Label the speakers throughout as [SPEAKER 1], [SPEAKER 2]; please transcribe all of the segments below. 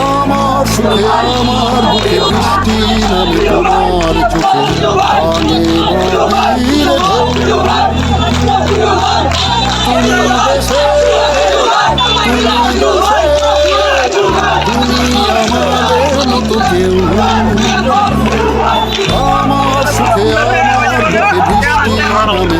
[SPEAKER 1] আমার সুখে আমার বুকে বৃষ্টি নামে তোমার চোখে নদীর তুমি আমার সুখে আমার বুকে বৃষ্টি নামে।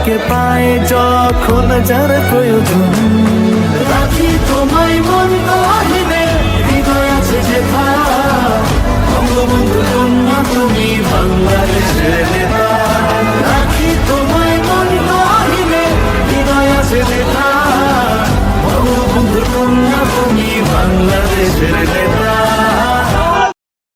[SPEAKER 2] তোমাকে পায় যখন যার প্রয়োজন? রাখি তোমায় মন গহিনে, হৃদয় আছে যে বঙ্গবন্ধু তুমি বাংলাদেশের নেতা।